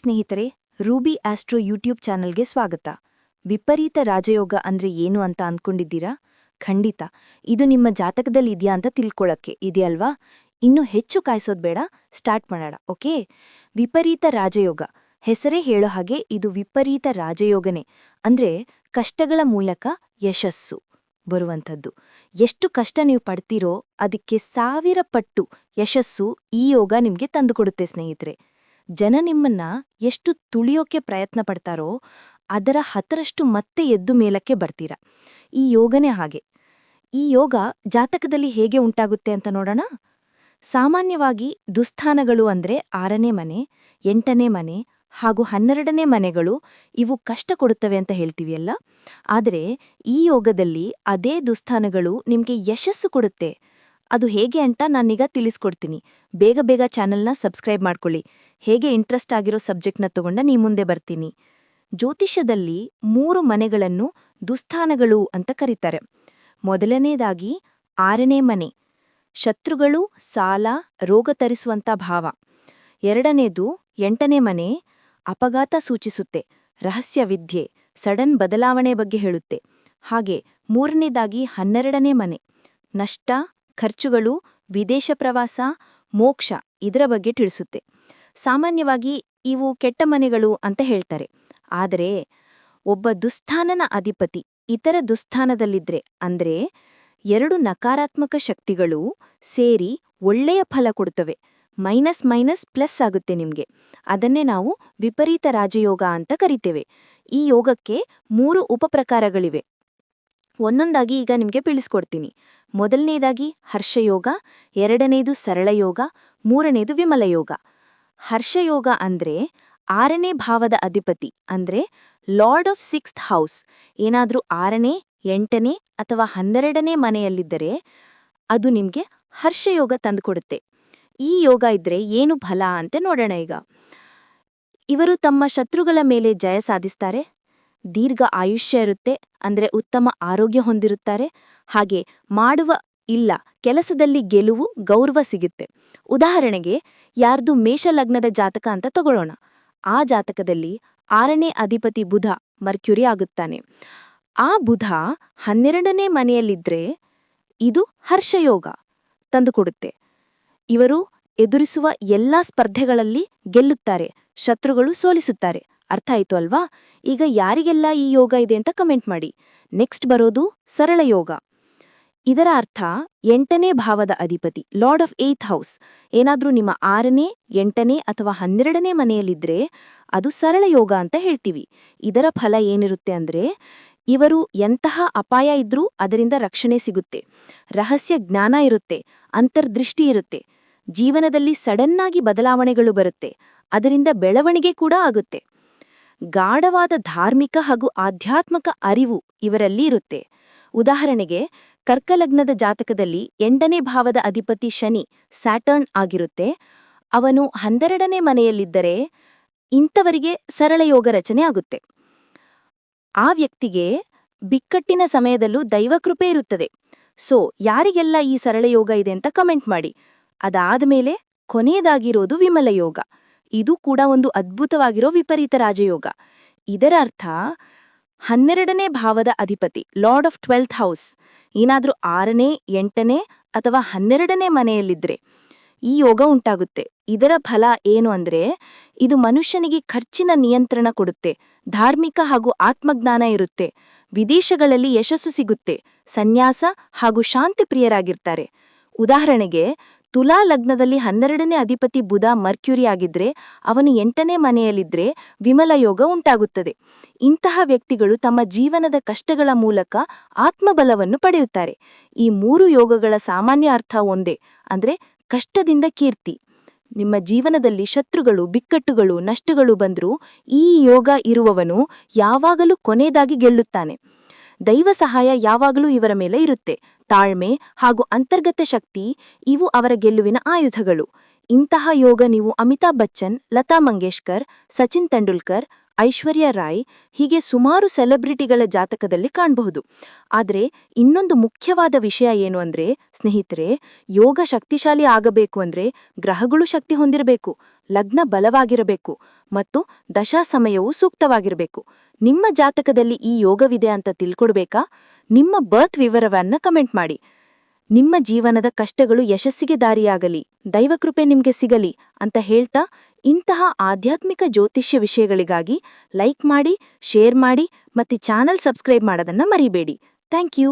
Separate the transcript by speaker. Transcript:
Speaker 1: ಸ್ನೇಹಿತರೆ, Ruby astro YouTube ಚಾನಲ್ಗೆ ಸ್ವಾಗತ. ವಿಪರೀತ ರಾಜಯೋಗ ಅಂದ್ರೆ ಏನು ಅಂತ ಅಂದ್ಕೊಂಡಿದ್ದೀರಾ ಖಂಡಿತ. ಇದು ನಿಮ್ಮ ಜಾತಕದಲ್ಲಿ ಇದೆಯಾ ಅಂತ ತಿಳ್ಕೊಳ್ಳೋಕ್ಕೆ ಇದೆಯಲ್ವಾ? ಇನ್ನು ಹೆಚ್ಚು ಕಾಯಿಸೋದು ಬೇಡ, ಸ್ಟಾರ್ಟ್ ಮಾಡೋಣ, ಓಕೆ? ವಿಪರೀತ ರಾಜಯೋಗ. ಹೆಸರೇ ಹೇಳೋ ಹಾಗೆ ಇದು ವಿಪರೀತ ರಾಜಯೋಗನೇ. ಅಂದ್ರೆ ಕಷ್ಟಗಳ ಮೂಲಕ ಯಶಸ್ಸು ಬರುವಂಥದ್ದು. ಎಷ್ಟು ಕಷ್ಟ ನೀವು ಪಡ್ತೀರೋ, ಅದಕ್ಕೆ ಸಾವಿರ ಪಟ್ಟು ಯಶಸ್ಸು ಈ ಯೋಗ ನಿಮ್ಗೆ ತಂದುಕೊಡುತ್ತೆ ಸ್ನೇಹಿತರೆ. ಜನ ನಿಮ್ಮನ್ನ ಎಷ್ಟು ತುಳಿಯೋಕೆ ಪ್ರಯತ್ನ ಪಡ್ತಾರೋ ಅದರ ಹತ್ತರಷ್ಟು ಮತ್ತೆ ಎದ್ದು ಮೇಲಕ್ಕೆ ಬರ್ತೀರಾ. ಈ ಯೋಗನೇ ಹಾಗೆ. ಈ ಯೋಗ ಜಾತಕದಲ್ಲಿ ಹೇಗೆ ಉಂಟಾಗುತ್ತೆ ಅಂತ ನೋಡೋಣ. ಸಾಮಾನ್ಯವಾಗಿ ದುಸ್ಥಾನಗಳು ಅಂದ್ರೆ ಆರನೇ ಮನೆ, ಎಂಟನೇ ಮನೆ ಹಾಗೂ ಹನ್ನೆರಡನೇ ಮನೆಗಳು ಇವು ಕಷ್ಟ ಕೊಡುತ್ತವೆ ಅಂತ ಹೇಳ್ತೀವಿಯಲ್ಲ ಆದರೆ ಈ ಯೋಗದಲ್ಲಿ ಅದೇ ದುಸ್ಥಾನಗಳು ನಿಮಗೆ ಯಶಸ್ಸು ಕೊಡುತ್ತೆ. ಅದು ಹೇಗೆ ಅಂತ ನಾನೀಗ ತಿಳಿಸ್ಕೊಡ್ತೀನಿ. ಬೇಗ ಬೇಗ ಚಾನಲ್ನ ಸಬ್ಸ್ಕ್ರೈಬ್ ಮಾಡ್ಕೊಳ್ಳಿ. ಹೇಗೆ ಇಂಟ್ರೆಸ್ಟ್ ಆಗಿರೋ ಸಬ್ಜೆಕ್ಟ್ನ ತಗೊಂಡ ನೀ ಮುಂದೆ ಬರ್ತೀನಿ. ಜ್ಯೋತಿಷ್ಯದಲ್ಲಿ ಮೂರು ಮನೆಗಳನ್ನು ದುಸ್ಥಾನಗಳು ಅಂತ ಕರೀತಾರೆ. ಮೊದಲನೇದಾಗಿ ಆರನೇ ಮನೆ. ಶತ್ರುಗಳು ಸಾಲ, ರೋಗ ತರಿಸುವಂಥ ಭಾವ. ಎರಡನೇದು ಎಂಟನೇ ಮನೆ ಅಪಘಾತ ಸೂಚಿಸುತ್ತೆ, ರಹಸ್ಯ ವಿದ್ಯೆ, ಸಡನ್ ಬದಲಾವಣೆ ಬಗ್ಗೆ ಹೇಳುತ್ತೆ. ಹಾಗೆ ಮೂರನೇದಾಗಿ ಹನ್ನೆರಡನೇ ಮನೆ. ನಷ್ಟ ಖರ್ಚುಗಳು, ವಿದೇಶ ಪ್ರವಾಸ, ಮೋಕ್ಷ ಇದರ ಬಗ್ಗೆ ತಿಳಿಸುತ್ತೆ. ಸಾಮಾನ್ಯವಾಗಿ ಇವು ಕೆಟ್ಟ ಮನೆಗಳು ಅಂತ ಹೇಳ್ತಾರೆ. ಆದರೆ ಒಬ್ಬ ದುಸ್ಥಾನನ ಅಧಿಪತಿ ಇತರ ದುಸ್ಥಾನದಲ್ಲಿದ್ರೆ ಅಂದ್ರೆ ಎರಡು ನಕಾರಾತ್ಮಕ ಶಕ್ತಿಗಳು ಸೇರಿ ಒಳ್ಳೆಯ ಫಲ ಕೊಡುತ್ತವೆ ಮೈನಸ್ ಮೈನಸ್ ಪ್ಲಸ್ ಆಗುತ್ತೆ ನಿಮಗೆ. ಅದನ್ನೇ ನಾವು ವಿಪರೀತ ರಾಜಯೋಗ ಅಂತ ಕರಿತೇವೆ. ಈ ಯೋಗಕ್ಕೆ ಮೂರು ಉಪಪ್ರಕಾರಗಳಿವೆ. ಒಂದೊಂದಾಗಿ ಈಗ ನಿಮಗೆ ತಿಳಿಸ್ಕೊಡ್ತೀನಿ ಮೊದಲನೇದಾಗಿ ಹರ್ಷಯೋಗ, ಎರಡನೇದು ಸರಳ ಯೋಗ ಮೂರನೇದು ವಿಮಲಯೋಗ. ಹರ್ಷಯೋಗ ಅಂದ್ರೆ ಆರನೇ ಭಾವದ ಅಧಿಪತಿ ಅಂದ್ರೆ ಲಾರ್ಡ್ ಆಫ್ ಸಿಕ್ಸ್ತ್ ಹೌಸ್. ಏನಾದರೂ ಆರನೇ, ಎಂಟನೇ ಅಥವಾ ಹನ್ನೆರಡನೇ ಮನೆಯಲ್ಲಿದ್ದರೆ ಅದು ನಿಮಗೆ ಹರ್ಷಯೋಗ ತಂದುಕೊಡುತ್ತೆ. ಈ ಯೋಗ ಇದ್ರೆ ಏನು ಫಲ ಅಂತ ನೋಡೋಣ ಈಗ. ಇವರು ತಮ್ಮ ಶತ್ರುಗಳ ಮೇಲೆ ಜಯ ಸಾಧಿಸ್ತಾರೆ ದೀರ್ಘ ಆಯುಷ್ಯ ಇರುತ್ತೆ, ಅಂದ್ರೆ ಉತ್ತಮ ಆರೋಗ್ಯ ಹೊಂದಿರುತ್ತಾರೆ. ಹಾಗೆ ಮಾಡುವ ಇಲ್ಲ, ಕೆಲಸದಲ್ಲಿ ಗೆಲುವು, ಗೌರವ ಸಿಗುತ್ತೆ. ಉದಾಹರಣೆಗೆ, ಯಾರ್ದು ಮೇಷಲಗ್ನದ ಜಾತಕ ಅಂತ ತಗೊಳ್ಳೋಣ. ಆ ಜಾತಕದಲ್ಲಿ ಆರನೇ ಅಧಿಪತಿ ಬುಧ ಮರ್ಕ್ಯುರಿ ಆಗುತ್ತಾನೆ. ಆ ಬುಧ ಹನ್ನೆರಡನೇ ಮನೆಯಲ್ಲಿದ್ರೆ ಇದು ಹರ್ಷಯೋಗ ತಂದುಕೊಡುತ್ತೆ. ಇವರು ಎದುರಿಸುವ ಎಲ್ಲಾ ಸ್ಪರ್ಧೆಗಳಲ್ಲಿ ಗೆಲ್ಲುತ್ತಾರೆ, ಶತ್ರುಗಳು ಸೋಲಿಸುತ್ತಾರೆ. ಅರ್ಥ ಆಯ್ತು ಅಲ್ವಾ? ಈಗ ಯಾರಿಗೆಲ್ಲ ಈ ಯೋಗ ಇದೆ ಅಂತ ಕಮೆಂಟ್ ಮಾಡಿ. ನೆಕ್ಸ್ಟ್ ಬರೋದು ಸರಳ ಯೋಗ. ಇದರ ಅರ್ಥ ಎಂಟನೇ ಭಾವದ ಅಧಿಪತಿ, ಲಾರ್ಡ್ ಆಫ್ ಏತ್ ಹೌಸ್. ಏನಾದರೂ ನಿಮ್ಮ ಆರನೇ, ಎಂಟನೇ ಅಥವಾ ಹನ್ನೆರಡನೇ ಮನೆಯಲ್ಲಿದ್ರೆ ಅದು ಸರಳ ಯೋಗ ಅಂತ ಹೇಳ್ತೀವಿ. ಇದರ ಫಲ ಏನಿರುತ್ತೆ ಅಂದ್ರೆ, ಇವರು ಎಂತಹ ಅಪಾಯ ಇದ್ರೂ ಅದರಿಂದ ರಕ್ಷಣೆ ಸಿಗುತ್ತೆ. ರಹಸ್ಯ ಜ್ಞಾನ ಇರುತ್ತೆ, ಅಂತರ್ದೃಷ್ಟಿ ಇರುತ್ತೆ. ಜೀವನದಲ್ಲಿ ಸಡನ್ನಾಗಿ ಬದಲಾವಣೆಗಳು ಬರುತ್ತೆ. ಅದರಿಂದ ಬೆಳವಣಿಗೆ ಕೂಡ ಆಗುತ್ತೆ. ಗಾಢವಾದ ಧಾರ್ಮಿಕ ಹಾಗೂ ಆಧ್ಯಾತ್ಮಕ ಅರಿವು ಇವರಲ್ಲಿ ಇರುತ್ತೆ. ಉದಾಹರಣೆಗೆ, ಕರ್ಕಲಗ್ನದ ಜಾತಕದಲ್ಲಿ ಎಂಟನೇ ಭಾವದ ಅಧಿಪತಿ ಶನಿ ಸ್ಯಾಟರ್ನ್ ಆಗಿರುತ್ತೆ. ಅವನು ಹನ್ನೆರಡನೇ ಮನೆಯಲ್ಲಿದ್ದರೆ ಇಂಥವರಿಗೆ ಸರಳ ಯೋಗ ರಚನೆ ಆಗುತ್ತೆ. ಆ ವ್ಯಕ್ತಿಗೆ ಬಿಕ್ಕಟ್ಟಿನ ಸಮಯದಲ್ಲೂ ದೈವಕೃಪೆ ಇರುತ್ತದೆ. ಸೊ, ಯಾರಿಗೆಲ್ಲ ಈ ಸರಳ ಯೋಗ ಇದೆ ಅಂತ ಕಮೆಂಟ್ ಮಾಡಿ. ಅದಾದ ಮೇಲೆ ಕೊನೆಯದಾಗಿರೋದು ವಿಮಲ ಯೋಗ. ಇದು ಕೂಡ ಒಂದು ಅದ್ಭುತವಾಗಿರೋ ವಿಪರೀತ ರಾಜಯೋಗ. ಇದರ ಅರ್ಥ, ಹನ್ನೆರಡನೇ ಭಾವದ ಅಧಿಪತಿ, ಲಾರ್ಡ್ ಆಫ್ ಟ್ವೆಲ್ತ್ ಹೌಸ್, ಏನಾದರೂ ಆರನೇ, ಎಂಟನೇ ಅಥವಾ ಹನ್ನೆರಡನೇ ಮನೆಯಲ್ಲಿದ್ರೆ ಈ ಯೋಗ ಉಂಟಾಗುತ್ತೆ. ಇದರ ಫಲ ಏನು ಅಂದ್ರೆ, ಇದು ಮನುಷ್ಯನಿಗೆ ಖರ್ಚಿನ ನಿಯಂತ್ರಣ ಕೊಡುತ್ತೆ, ಧಾರ್ಮಿಕ ಹಾಗೂ ಆತ್ಮಜ್ಞಾನ ಇರುತ್ತೆ, ವಿದೇಶಗಳಲ್ಲಿ ಯಶಸ್ಸು ಸಿಗುತ್ತೆ, ಸನ್ಯಾಸ ಹಾಗೂ ಶಾಂತಿ ಪ್ರಿಯರಾಗಿರ್ತಾರೆ ಉದಾಹರಣೆಗೆ ತುಲಾ ಲಗ್ನದಲ್ಲಿ ಹನ್ನೆರಡನೇ ಅಧಿಪತಿ ಬುಧ ಮರ್ಕ್ಯುರಿ ಆಗಿದ್ರೆ, ಅವನು ಎಂಟನೇ ಮನೆಯಲ್ಲಿದ್ರೆ ವಿಮಲ ಯೋಗ ಉಂಟಾಗುತ್ತದೆ. ಇಂತಹ ವ್ಯಕ್ತಿಗಳು ತಮ್ಮ ಜೀವನದ ಕಷ್ಟಗಳ ಮೂಲಕ ಆತ್ಮಬಲವನ್ನು ಪಡೆಯುತ್ತಾರೆ. ಈ ಮೂರು ಯೋಗಗಳ ಸಾಮಾನ್ಯ ಅರ್ಥ ಒಂದೇ, ಅಂದ್ರೆ ಕಷ್ಟದಿಂದ ಕೀರ್ತಿ. ನಿಮ್ಮ ಜೀವನದಲ್ಲಿ ಶತ್ರುಗಳು, ಬಿಕ್ಕಟ್ಟುಗಳು, ನಷ್ಟಗಳು ಬಂದರೂ ಈ ಯೋಗ ಇರುವವನು ಯಾವಾಗಲೂ ಕೊನೆಯದಾಗಿ ಗೆಲ್ಲುತ್ತಾನೆ. ದೈವ ಸಹಾಯ ಯಾವಾಗಲೂ ಇವರ ಮೇಲೆ ಇರುತ್ತೆ. ತಾಳ್ಮೆ ಹಾಗೂ ಅಂತರ್ಗತ ಶಕ್ತಿ, ಇವು ಅವರ ಗೆಲುವಿನ ಆಯುಧಗಳು. ಇಂತಹ ಯೋಗ ನೀವು ಅಮಿತಾಬ್ ಬಚ್ಚನ್, ಲತಾ ಮಂಗೇಶ್ಕರ್, ಸಚಿನ್ ತೆಂಡೂಲ್ಕರ್ ಐಶ್ವರ್ಯ ರಾಯ್ ಹೀಗೆ ಸುಮಾರು ಸೆಲೆಬ್ರಿಟಿಗಳ ಜಾತಕದಲ್ಲಿ ಕಾಣಬಹುದು. ಆದರೆ ಇನ್ನೊಂದು ಮುಖ್ಯವಾದ ವಿಷಯ ಏನು ಅಂದ್ರೆ, ಸ್ನೇಹಿತರೆ, ಯೋಗ ಶಕ್ತಿಶಾಲಿ ಆಗಬೇಕು ಅಂದ್ರೆ ಗ್ರಹಗಳು ಶಕ್ತಿ ಹೊಂದಿರಬೇಕು, ಲಗ್ನ ಬಲವಾಗಿರಬೇಕು ಮತ್ತು ದಶಾ ಸಮಯವು ಸೂಕ್ತವಾಗಿರಬೇಕು. ನಿಮ್ಮ ಜಾತಕದಲ್ಲಿ ಈ ಯೋಗವಿದೆ ಅಂತ ತಿಳ್ಕೊಡ್ಬೇಕಾ? ನಿಮ್ಮ ಬರ್ತ್ ವಿವರವನ್ನ ಕಮೆಂಟ್ ಮಾಡಿ. ನಿಮ್ಮ ಜೀವನದ ಕಷ್ಟಗಳು ಯಶಸ್ಸಿಗೆ ದಾರಿಯಾಗಲಿ, ದೈವಕೃಪೆ ನಿಮ್ಗೆ ಸಿಗಲಿ ಅಂತ ಹೇಳ್ತಾ ಇಂತಹ ಆಧ್ಯಾತ್ಮಿಕ ಜ್ಯೋತಿಷ್ಯ ವಿಷಯಗಳಿಗಾಗಿ ಲೈಕ್ ಮಾಡಿ, ಶೇರ್ ಮಾಡಿ ಮತ್ತು ಚಾನಲ್ ಸಬ್ಸ್ಕ್ರೈಬ್ ಮಾಡೋದನ್ನ ಮರಿಬೇಡಿ. Thank you.